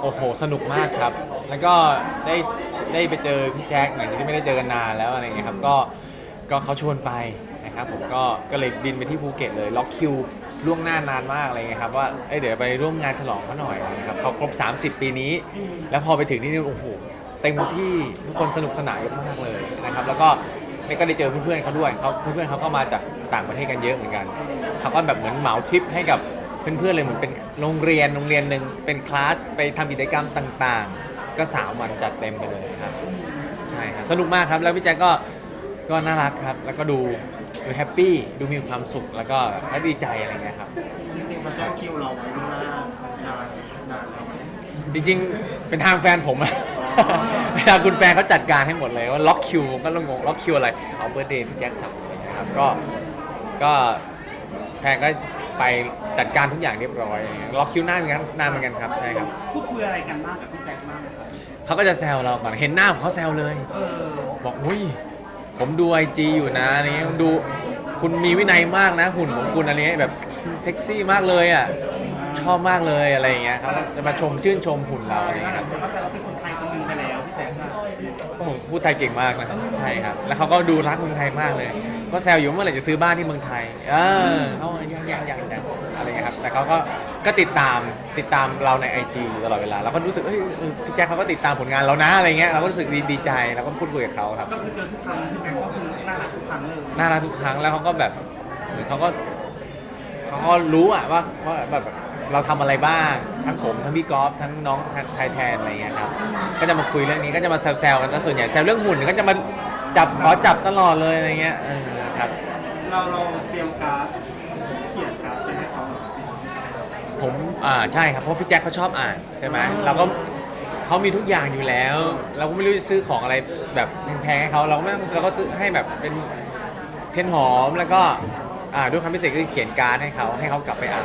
โอ้โห สนุกมากครับ แล้วก็ได้ได้ไปเจอพี่แจ็คหลังจากที่ไม่ได้เจอกันนานแล้วอะไรเงี้ยครับ ก็ก็เขาชวนไปนะครับผมก็ก็เลยบินไปที่ภูเก็ตเลยล็อกคิวล่วงหน้านานมากอะไรเงี้ยครับว่าเอ้ยเดี๋ยวไปร่วมงานฉลองเขาหน่อยอะครับเขาครบ 30 ปีนี้ แล้วพอไปถึงที่นี่โอ้โหเต็มที่ทุกคนสนุกสนานกันมากเลยนะครับ แล้วก็ไม่ก็ได้เจอเพื่อนๆเขาด้วยเขาเพื่อนๆเขาก็มาจากต่างประเทศกันเยอะเหมือนกันเขาก็แบบเหมือนเหมาทริปให้กับ เพื่อนๆเลยเหมือนเป็นโรงเรียนโรงเรียนหนึ่งเป็นคลาสไปทำกิจกรรมต่างๆ ก็สามวันจัดเต็มไปเลยครับ ใช่ครับสนุกมากครับแล้วพี่แจ๊คก็ก็น่ารักครับ แล้วก็ดูดูแฮปปี้ดูมีความสุขแล้วก็และดีใจอะไรเงี้ยครับ จริงๆมันแจ้งคิวเราไว้ล่วงหน้านานนานแล้วไหมจริงๆ เป็นทางแฟนผมอะ ทางคุณแฟนเขาจัดการให้หมดเลยว่าล็อกคิวผมก็งงล็อกคิวอะไร เอาเบอร์เดย์พี่แจ็คสันอะไรเงี้ยครับก็ก็แฟนก็ ไปจัดการทุกอย่างเรียบร้อยล็อกคิวนานเหมือนกันนานเหมือนกันครับใช่ครับพูดคุยอะไรกันบ้างกับพี่แจ็คบ้างไหมครับเขาก็จะแซวเราก่อนเห็นหน้าผมเขาแซวเลย เออบอกอุ้ยผมดูไอจีอยู่นะอะไรเงี้ยดูคุณมีวินัยมากนะหุ่นของคุณอะไรเงี้ยแบบเซ็กซี่มากเลยอะชอบมากเลยอะไรอย่างเงี้ยเขาก็จะมาชมชื่นชมหุ่นเราอะไรแล้วเงี้ยหคลารับยคนก็แซวว่าเป็นคน โอ้โหพูดไทยเก่งมากนะใช่ครับ แล้วเขาก็ดูรักเมืองไทยมากเลยก็แซวอยู่เมื่อไหร่จะซื้อบ้านที่เมืองไทย เออเขายังยังยังยังอะไรเงี้ยครับ แต่เขาก็ก็ติดตามติดตามเราใน IG อยู่ตลอดเวลาเราก็รู้สึกเฮ้ยเออพี่แจ็คเขาก็ติดตามผลงานเรานะอะไรเงี้ยเราก็รู้สึกดีดีใจแล้วก็พูดคุยกับเขาครับก็คือเจอทุกครั้งพี่แจ็คก็คือน่ารักทุกครั้งเลยน่ารักทุกครั้งแล้วเขาก็แบบเหมือนเขาก็เขาก็รู้อะว่าว่าแบบ เราทำอะไรบ้าง ทั้งผมทั้งพี่กอล์ฟทั้งน้องไทยแทนอะไรเงี้ยครับก็จะมาคุยเรื่องนี้ก็จะมาแซวๆกันซะส่วนใหญ่แซวเรื่องหุ่นก็จะมาจับขอจับตลอดเลยอะไรเงี้ยเออครับเราเราเตรียมการ์ดเขียนการ์ดไปให้เขาเหรอผมอ่าใช่ครับเพราะพี่แจ็คเขาชอบอ่านใช่ไหมเราก็เขามีทุกอย่างอยู่แล้ว เราก็ไม่รู้จะซื้อของอะไรแบบแพงๆให้เขาเราก็ไม่ต้องเราก็ซื้อให้แบบเป็นเทียนหอมแล้วก็อ่าด้วยความพิเศษก็คือเขียนการ์ดให้เขาให้เขากลับไปอ่าน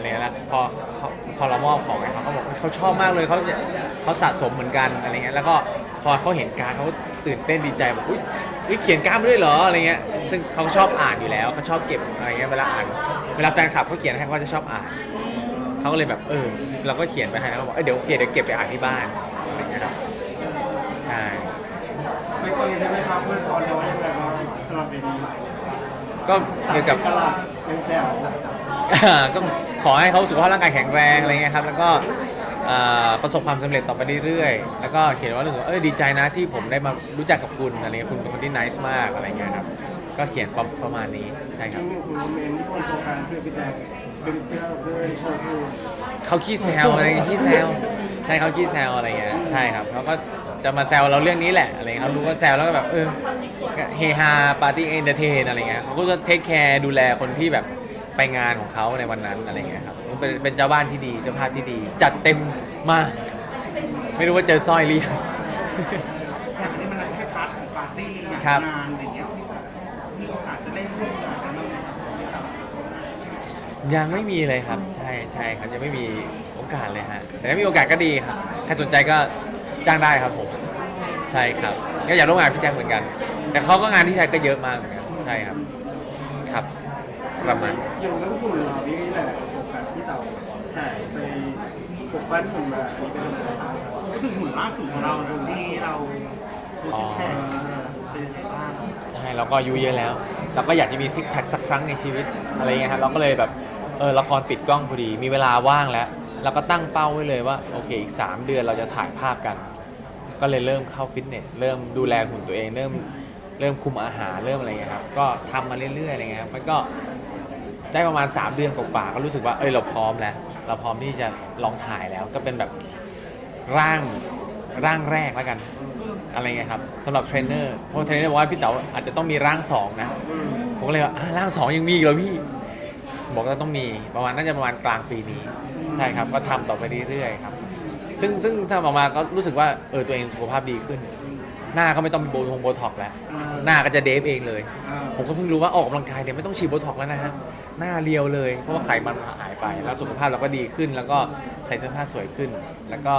อะไรเงี้ยนะพอเขาพอเรามอบของให้เขาเขาบอกเขาชอบมากเลยเขาเขาสะสมเหมือนกันอะไรเงี้ยแล้วก็พอเขาเห็นการ์ดเขาตื่นเต้นดีใจบอกอุ้ยอุ๊ยเขียนการ์ดมาด้วยเหรออะไรเงี้ยซึ่งเขาชอบอ่านอยู่แล้วเขาชอบเก็บอะไรเงี้ยเวลาอ่านเวลาแฟนคลับเขาเขียนให้เขาก็จะชอบอ่าน เขาก็เลยแบบเออเราก็เขียนไปให้แล้วก็บอกเอ้ยเดี๋ยวโอเคเดี๋ยวเก็บไปอ่านที่บ้านอะไรอย่างเงี้ยครับใช่ไม่เคยได้ไหมครับเพื่อนพรเราไว้ยังไงบ้างสำหรับเบบีก็เกี่ยวกับ ตลาดเป็นแถว ก็ขอให้เขาสุขภาพร่างกายแข็งแรงอะไรเงี้ยครับแล้วก็อ่าประสบความสำเร็จต่อไปเรื่อยๆแล้วก็เขียนว่ารู้สึกว่าเออดีใจนะที่ผมได้มารู้จักกับคุณอะไรเงี้ยคุณเป็นคนที่นิสมากอะไรเงี้ยครับก็เขียนประประมาณนี้ใช่คอีรับกหนึ่งคุณโมเมนต์ที่คนโฟกัสคือพี่แจ๊คเป็นเสื้อเพื่อนโชว์คือเขาขี้แซวอะไรเงี้ยขี้แซวใช่เขาขี้แซวอะไรเงี้ยใช่ครับเขาก็จะมาแซวเราเรื่องนี้แหละอะไรเงี้ยเขารู้ว่าแซวแล้วก็แบบเออเฮฮาปาร์ตี้เอนเตอร์เทนอะไรเงี้ยเขาก็จะเทคแคร์ดูแลคนที่แบบ ไปงานของเขาในวันนั้นอะไรเงี้ยครับเป็นเป็นเจ้าบ้านที่ดีเจ้าภาพที่ดี จัดเต็มมาก ไม่รู้ว่าเจอสร้อยหรือยัง อย่างนี้มันแค่พาร์ทของปาร์ตี้อย่างครับ งานอะไรเงี้ยมีโอกาสจะได้ร่วมงานกันบ้างไหมยังไม่มีเลยครับ ใช่ใช่ครับยังไม่มีโอกาสเลยฮะแต่ถ้ามีโอกาสก็ดีครับใครสนใจก็จ้างได้ครับผมใช่ครับก็อยากร่วมงานพี่แจ็คเหมือนกัน แต่เขาก็งานที่ไทยก็เยอะมากเหมือนกันใช่ครับครับ ประมาณอย่างเรื่องหุ่นเรานี่หลายๆคนโฟกัสที่เต่าหายไปปกปั้นหุ่นมาอันนี้เป็นยังไงบ้างครับก็ถึงหุ่นล่าสุดของเราที่เราโชว์ซิกแพคเป็นยังไงบ้างใช่เราก็อายุเยอะแล้ว เราก็อยากจะมีซิกแพคสักครั้งในชีวิตอะไรเงี้ยครับเราก็เลยแบบเออละครปิดกล้องพอดีมีเวลาว่างแล้วเราก็ตั้งเป้าไว้เลยว่าโอเคอีก 3 เดือนเราจะถ่ายภาพกัน ก็เลยเริ่มเข้าฟิตเนสเริ่มดูแลหุ่นตัวเองเริ่มเริ่มคุมอาหารเริ่มอะไรเงี้ยครับก็ทำมาเรื่อยๆอะไรเงี้ยครับมันก็ ได้ประมาณ 3 เดือนกว่าๆก็รู้สึกว่าเอยเราพร้อมแล้ว เราพร้อมที่จะลองถ่ายแล้ว ก็เป็นแบบร่างร่างแรกแล้วกัน อะไรเงี้ยครับสำหรับเทรนเนอร์เพราะเทรนเนอร์บอกว่าพี่เต๋ออาจจะต้องมีร่างสองนะผมก็เลยว่าอะร่างสองยังมีอีกเหรอพี่ บอกว่าต้องมีประมาณน่าจะประมาณกลางปีนี้ใช่ครับก็ทำต่อไปเรื่อยๆครับ ซึ่งซึ่งทำออกมาก็รู้สึกว่าเออตัวเองสุขภาพดีขึ้น หน้าก็ไม่ต้องมีโบทงโบท็อกแล้ว หน้าก็จะเดฟเองเลย ผมก็เพิ่งรู้ว่าออกกำลังกายเนี่ยไม่ต้องฉีดโบท็อกแล้วนะฮะ หน้าเรียวเลย เพราะว่าไขมันหายไป แล้วสุขภาพเราก็ดีขึ้น แล้วก็ใส่เสื้อผ้าสวยขึ้น แล้วก็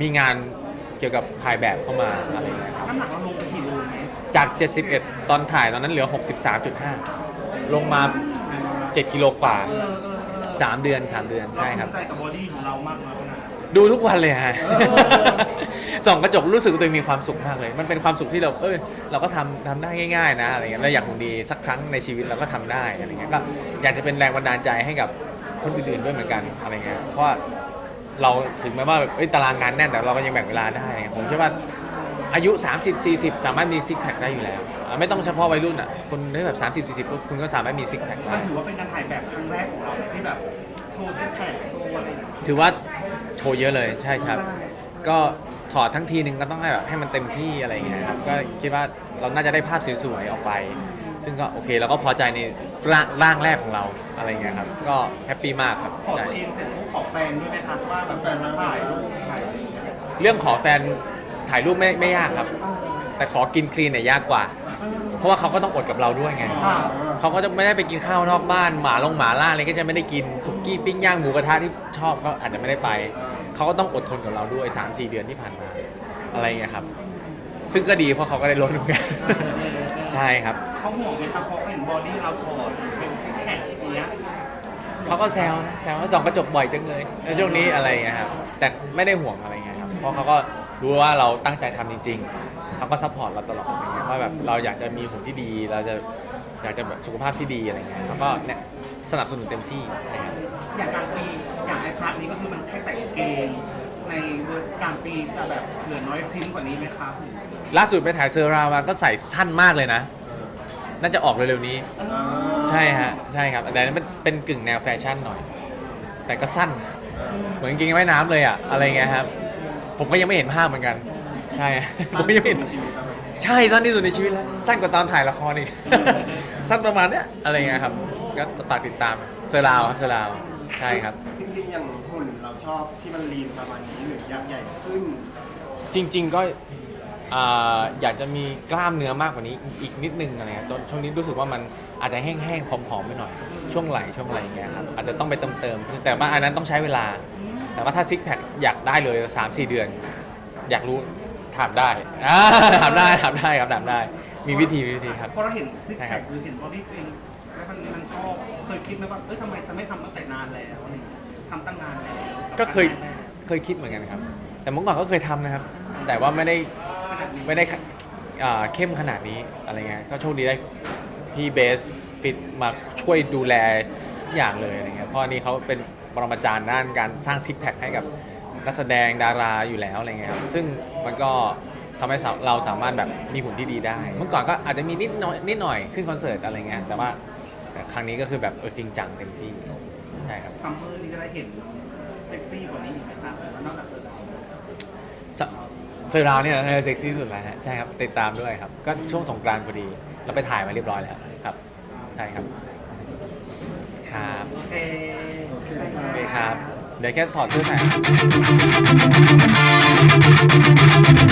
มีงานเกี่ยวกับถ่ายแบบเข้ามาอะไรอย่างเงี้ยครับน้ำหนักเราลงไปกี่โลไหมจาก 71 ตอนถ่ายตอนนั้นเหลือ 63.5 ลงมา 7 กิโลกว่า เออเออเออ3 เดือน 3 เดือน ใช่ครับ เาภูมิใจกับบอดี้ของเรามากน้อยขนาดไหน ดูทุกวันเลยฮะ ส่องกระจกรู้สึกว่าตัวเองมีความสุขมากเลย มันเป็นความสุขที่เราเออเราก็ทำทำได้ง่าย ๆ นะอะไรเงี้ยเราอยากหุ่นดีสักครั้งในชีวิตเราก็ทำได้อะไรเงี้ยก็อยากจะเป็นแรงบันดาลใจให้กับคนอื่นๆด้วยเหมือนกันอะไรเงี้ยเพราะว่าเราถึงแม้ว่าแบบเอ้ยตารางงานแน่นแต่เราก็ยังแบ่งเวลาได้อะไรเงี้ยผมเชื่อว่า อายุ 30 40 สามารถมีซิกแพคได้อยู่แล้วอะไม่ต้องเฉพาะวัยรุ่นอะคนที่แบบ30 40ก็คุณก็สามารถมีซิกแพคมัได้นถือว่าเป็นการถ่ายแบบครั้งแรกของเราเลยที่แบบโชว์ซิกแพคโชว์อะไรอย่างเงี้ยถือว่าโชว์เยอะเลยใช่ครับ ก็ถ อทั้งทีนึงก็ต้องให้แบบให้มันเต็มที่อะไรอย่างเงี้ยครับก็คิดว่าเราน่าจะได้ภาพสวยๆออกไป ซึ่งก็โอเคเราก็พอใจในร่างร่างแรกของเราอะไรอย่างเงี้ยครับก็แฮปปี้มากครับขอใช่ตัวเองเสร็จปุ๊บขอแฟนด้วยไหมคะว่าแบบแฟนจะถ่ายรูปถ่ายอะไรอย่างเงี้ยเรื่องขอแฟนถ่ายรูปไม่ไม่ยากครับ แต่ขอกินคลีนเนี่ยยากกว่า เพราะว่าเขาก็ต้องอดกับเราด้วยไงค่ะเขาก็จะไม่ได้ไปกินข้าวนอกบ้านหมาลงหมาล่าอะไรก็จะไม่ได้กินสุกี้ปิ้งย่างหมูกระทะที่ชอบก็อาจจะไม่ได้ไป เขาก็ต้องอดทนกับเราด้วย3 4 เดือนที่ผ่านมา อะไรอย่างเงี้ยครับ ซึ่งก็ดีเพราะเขาก็ได้ลดเหมือนกันใช่ครับ เขาห่วงไหมครับเพราะเห็นบอดี้เราถอดเป็นซิกแพคอย่างเงี้ยเขาก็แซวนะแซวว่าส่องกระจกบ่อยจังเลยในช่วงนี้อะไรอย่างเงี้ยครับแต่ไม่ได้ห่วงอะไรเงี้ยครับเพราะเขาก็รู้ว่าเราตั้งใจทำจริง ๆเขาก็ซัพพอร์ตเราตลอดอย่างเงี้ยว่าแบบเราอยากจะมีหุ่นที่ดีเราจะ อยากจะแบบสุขภาพที่ดีอะไรเงี้ยเขาก็เนี่ยสนับสนุนเต็มที่ใช่ครับอย่างกลางปีอย่างในพาร์ทนี้ก็คือมันแค่ใส่กางเกงในเวอร์กลางปีจะแบบเหลือน้อยชิ้นกว่านี้ไหมครับล่าสุดไปถ่ายเซอร์รามาก็ใส่สั้นมากเลยนะ น่าจะออกเร็วๆนี้ ใช่ฮะใช่ครับแต่นั้นมันเป็นกึ่งแนวแฟชั่นหน่อย แต่ก็สั้น เหมือนกางเกงว่ายน้ำเลยอะอะไรเงี้ยครับ ผมก็ยังไม่เห็นภาพเหมือนกัน ใช่ ผมก็ยังไม่เห็น ใช่สั้นที่สุดในชีวิตแล้วสั้นกว่าตอนถ่ายละครอีก สั้นประมาณเนี้ยอะไรเงี้ยครับก็ฝากติดตามเซอร์ราวครับเซอร์ราวใช่ครับ จริงๆ อย่างหุ่นเราชอบที่มันลีนประมาณนี้หรือยักษ์ใหญ่ขึ้น จริง ๆก็อ่าอยากจะมีกล้ามเนื้อมากกว่านี้อีกนิดนึงอะไรเงี้ยจนช่วงนี้รู้สึกว่ามันอาจจะแห้งๆผอมๆไปหน่อย ช่วงไหล่ช่วงอะไรอย่างเงี้ยครับอาจจะต้องไปเติมเติมๆแต่ว่าอันนั้นต้องใช้เวลา แต่ว่าถ้าซิกแพคอยากได้เลย3-4 เดือน อยากรู้ ถามได้อ่าถามได้ถามได้ครับถามได้ มีวิธีมีวิธีครับ เพราะเราเห็นซิกใช่แพครัคบหรือเห็นบอดี้ตัวเองแล้วมันมันชอบเคยคิดไหมว่าเอ้ยทำไมฉันไม่ทำตั้งแต่นานแล้วอะไรอย่างเงี้ยทำตั้งนานแล้วก็เคย เคยคิดเหมือนกันครับ แต่เมื่อก่อนก็เคยทำนะครับ แต่ว่าไม่ได้ ขนาดนี้ไม่ได้อ่าเข้มขนาดนี้อะไรเงี้ย ก็โชคดีได้พี่เบสฟิตมาช่วยดูแลทุกอย่างเลยอะไรเงี้ย เพราะอันนี้เขาเป็นปรมาจารย์ด้านการสร้างซิกแพคให้กับ นักแสดงดาราอยู่แล้วอะไรเงี้ยครับซึ่งมันก็ทำให้สาเราสามารถแบบมีหุ่นที่ดีได้ เมื่อก่อนก็อาจจะมีนิดหน่อยนิดหน่อยขึ้นคอนเสิร์ตอะไรเงี้ยแต่ว่าแต่ครั้งนี้ก็คือแบบเออจริงจังเต็มที่ใช่ครับซัมเมอร์นี่จะได้เห็นเซ็กซี่กว่านี้อีกไหมครับหรือว่านอกจากสเซอร์ราวเนี่ยเออเซ็กซี่สุดแล้วฮะใช่ครับติดตามด้วยครับ ก็ช่วงสงกรานต์พอดีเราไปถ่ายมาเรียบร้อยแล้วครับ ใช่ครับ ครับโอเคโอเคโอเคครับ เดี๋ยวแค่ถอดเสื้อถ่าย